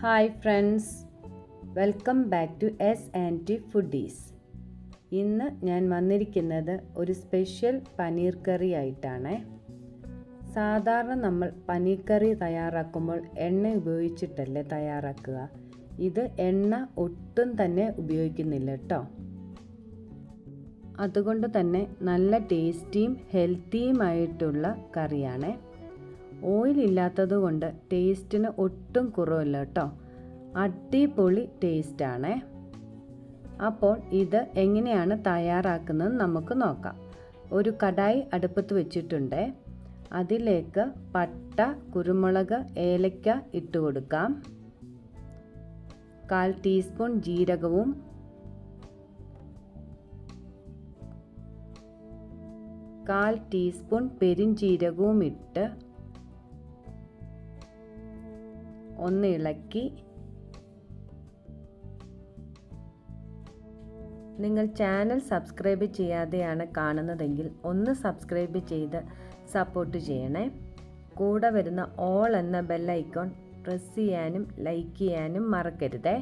Hi friends welcome back to S and T foodies ഇന്ന് ഞാൻ വന്നിരിക്കുന്നത് ഒരു സ്പെഷ്യൽ പനീർ കറി ആയിട്ടാണ്. സാധാരണ നമ്മൾ പനീർ കറി തയ്യാറാക്കുമ്പോൾ എണ്ണ ഉപയോഗിച്ചിട്ടല്ലേ തയ്യാറാക്കുക. ഇത് എണ്ണ ഒട്ടും തന്നെ ഉപയോഗിക്കുന്നില്ല കേട്ടോ. അതുകൊണ്ട് തന്നെ നല്ല ടേസ്റ്റിയും ഹെൽത്തിയുമായിട്ടുള്ള കറിയാണ്. ഓയിൽ ഇല്ലാത്തത് കൊണ്ട് ടേസ്റ്റിന് ഒട്ടും കുറവില്ല കേട്ടോ. അടിപൊളി ടേസ്റ്റാണേ. അപ്പോൾ ഇത് എങ്ങനെയാണ് തയ്യാറാക്കുന്നത് നമുക്ക് നോക്കാം. ഒരു കടായി അടുപ്പത്ത് വെച്ചിട്ടുണ്ട്. അതിലേക്ക് പട്ട കുരുമുളക് ഏലക്ക ഇട്ട് കൊടുക്കാം. കാൽ ടീസ്പൂൺ ജീരകവും കാൽ ടീസ്പൂൺ പെരിഞ്ചീരകവും ഇട്ട് ഒന്ന് ഇളക്കി. നിങ്ങൾ ചാനൽ സബ്സ്ക്രൈബ് ചെയ്യാതെയാണ് കാണുന്നതെങ്കിൽ ഒന്ന് സബ്സ്ക്രൈബ് ചെയ്ത് സപ്പോർട്ട് ചെയ്യണേ. കൂടെ വരുന്ന ഓൾ എന്ന ബെല്ലൈക്കോൺ പ്രസ് ചെയ്യാനും ലൈക്ക് ചെയ്യാനും മറക്കരുതേ.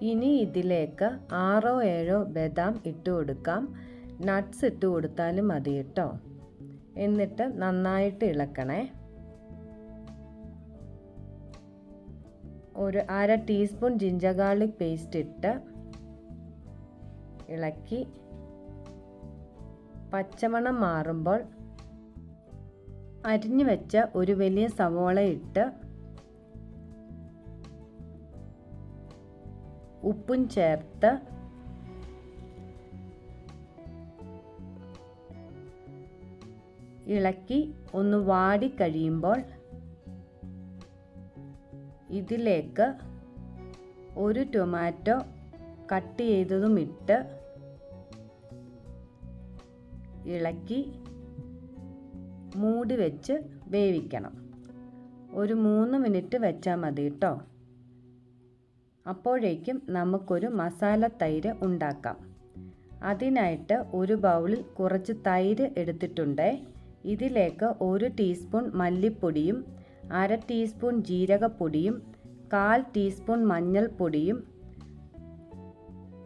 ഇനി ഇതിലേക്ക് ആറോ ഏഴോ ബദാം ഇട്ട് കൊടുക്കാം. നട്ട്സ് ഇട്ട് കൊടുത്താലും മതി കേട്ടോ. എന്നിട്ട് നന്നായിട്ട് ഇളക്കണേ. ഒരു അര ടീസ്പൂൺ ജിഞ്ചർ ഗാർലിക് പേസ്റ്റ് ഇട്ട് ഇളക്കി. പച്ചമണം മാറുമ്പോൾ അരിഞ്ഞു വെച്ച ഒരു വലിയ സവോള ഇട്ട് ഉപ്പും ചേർത്ത് ഇളക്കി ഒന്ന് വാടി കഴിയുമ്പോൾ ഇതിലേക്ക് ഒരു ടൊമാറ്റോ കട്ട് ചെയ്തതും ഇട്ട് ഇളക്കി മൂടി വെച്ച് വേവിക്കണം. ഒരു മൂന്ന് മിനിറ്റ് വെച്ചാൽ മതി കേട്ടോ അപ്പോഴേക്കും നമുക്കൊരു മസാല തൈര് ഉണ്ടാക്കാം. അതിനായിട്ട് ഒരു ബൗളിൽ കുറച്ച് തൈര് എടുത്തിട്ടുണ്ട്. ഇതിലേക്ക് ഒരു ടീസ്പൂൺ മല്ലിപ്പൊടിയും അര ടീസ്പൂൺ ജീരകപ്പൊടിയും കാൽ ടീസ്പൂൺ മഞ്ഞൾപ്പൊടിയും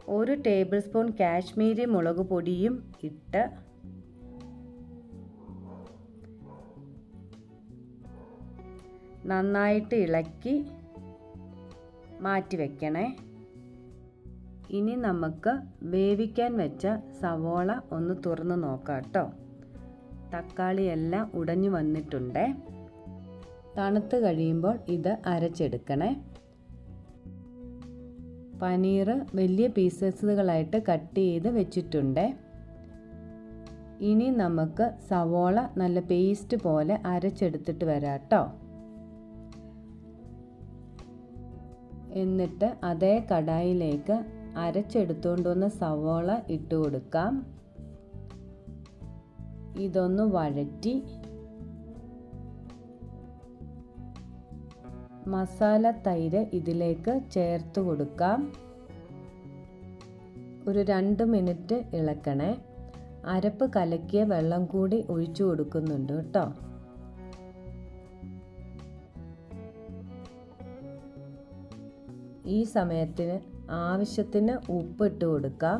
ഒരു ടേബിൾ സ്പൂൺ കാശ്മീരി മുളക് പൊടിയും ഇട്ട് നന്നായിട്ട് ഇളക്കി മാറ്റി വയ്ക്കണേ ഇനി നമുക്ക് വേവിക്കാൻ വെച്ച സവോള ഒന്ന് തുറന്ന് നോക്കാം കേട്ടോ. തക്കാളി എല്ലാം ഉടഞ്ഞു വന്നിട്ടുണ്ട്. തണുത്ത് കഴിയുമ്പോൾ ഇത് അരച്ചെടുക്കണേ. പനീർ വലിയ പീസസുകളായിട്ട് കട്ട് ചെയ്ത് വെച്ചിട്ടുണ്ട്. ഇനി നമുക്ക് സവോള നല്ല പേസ്റ്റ് പോലെ അരച്ചെടുത്തിട്ട് വരാട്ടോ എന്നിട്ട് അതേ കടായിലേക്ക് അരച്ചെടുത്തുകൊണ്ട് വന്ന സവോള ഇട്ട് കൊടുക്കാം. ഇതൊന്ന് വഴറ്റി മസാല തൈര് ഇതിലേക്ക് ചേർത്ത് കൊടുക്കാം. ഒരു രണ്ട് മിനിറ്റ് ഇളക്കണേ. അരപ്പ് കലക്കിയ വെള്ളം കൂടി ഒഴിച്ചു കൊടുക്കുന്നുണ്ട് കേട്ടോ. ഈ സമയത്തിന് ആവശ്യത്തിന് ഉപ്പ് ഉപ്പിട്ട് കൊടുക്കാം.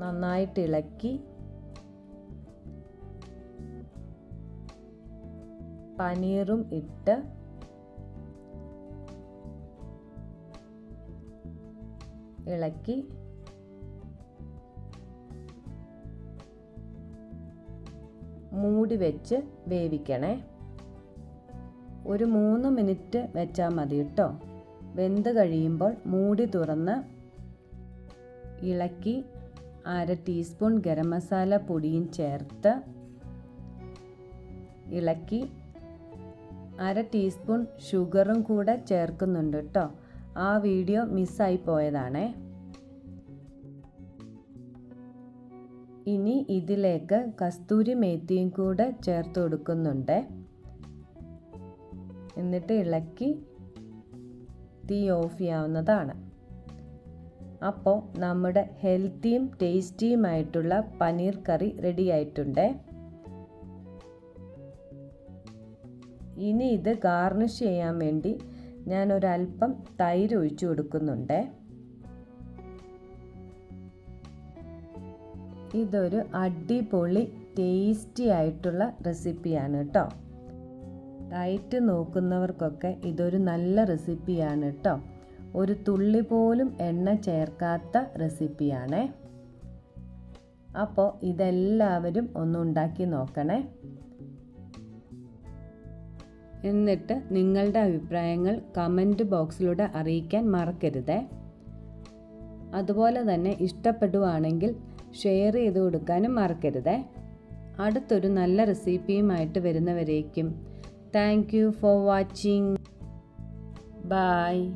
നന്നായിട്ട് ഇളക്കി പനീറും ഇട്ട് ഇളക്കി മൂടി വെച്ച് വേവിക്കണേ. ഒരു മൂന്ന് മിനിറ്റ് വെച്ചാൽ മതി കേട്ടോ വെന്ത് കഴിയുമ്പോൾ മൂടി തുറന്ന് ഇളക്കി അര ടീസ്പൂൺ ഗരം മസാല പൊടിയും ചേർത്ത് ഇളക്കി അര ടീസ്പൂൺ ഷുഗറും കൂടെ ചേർക്കുന്നുണ്ട് കേട്ടോ ആ വീഡിയോ മിസ്സായി പോയതാണേ. ഇനി ഇതിലേക്ക് കസ്തൂരി മേത്തിയും കൂടെ ചേർത്ത് കൊടുക്കുന്നുണ്ട്. എന്നിട്ട് ഇളക്കി തീ ഓഫ് ചെയ്യാവുന്നതാണ്. അപ്പോൾ നമ്മുടെ ഹെൽത്തിയും ടേസ്റ്റിയുമായിട്ടുള്ള പനീർ കറി റെഡി ആയിട്ടുണ്ട്. ഇനി ഇത് ഗാർണിഷ് ചെയ്യാൻ വേണ്ടി ഞാൻ ഒരല്പം തൈര് ഒഴിച്ചു കൊടുക്കുന്നുണ്ട്. ഇതൊരു അടിപൊളി ടേസ്റ്റി ആയിട്ടുള്ള റെസിപ്പിയാണ് കേട്ടോ. ഡയറ്റ് നോക്കുന്നവർക്കൊക്കെ ഇതൊരു നല്ല റെസിപ്പിയാണ് കേട്ടോ. ഒരു തുള്ളി പോലും എണ്ണ ചേർക്കാത്ത റെസിപ്പിയാണേ. അപ്പോൾ ഇതെല്ലാവരും ഒന്ന് ഉണ്ടാക്കി നോക്കണേ. എന്നിട്ട് നിങ്ങളുടെ അഭിപ്രായങ്ങൾ കമന്റ് ബോക്സിലൂടെ അറിയിക്കാൻ മറക്കരുതേ. അതുപോലെ തന്നെ ഇഷ്ടപ്പെടുവാണെങ്കിൽ ഷെയർ ചെയ്ത് കൊടുക്കാനും മറക്കരുതേ. അടുത്തൊരു നല്ല റെസിപ്പിയുമായിട്ട് വരുന്നവരേക്കും. Thank you for watching. Bye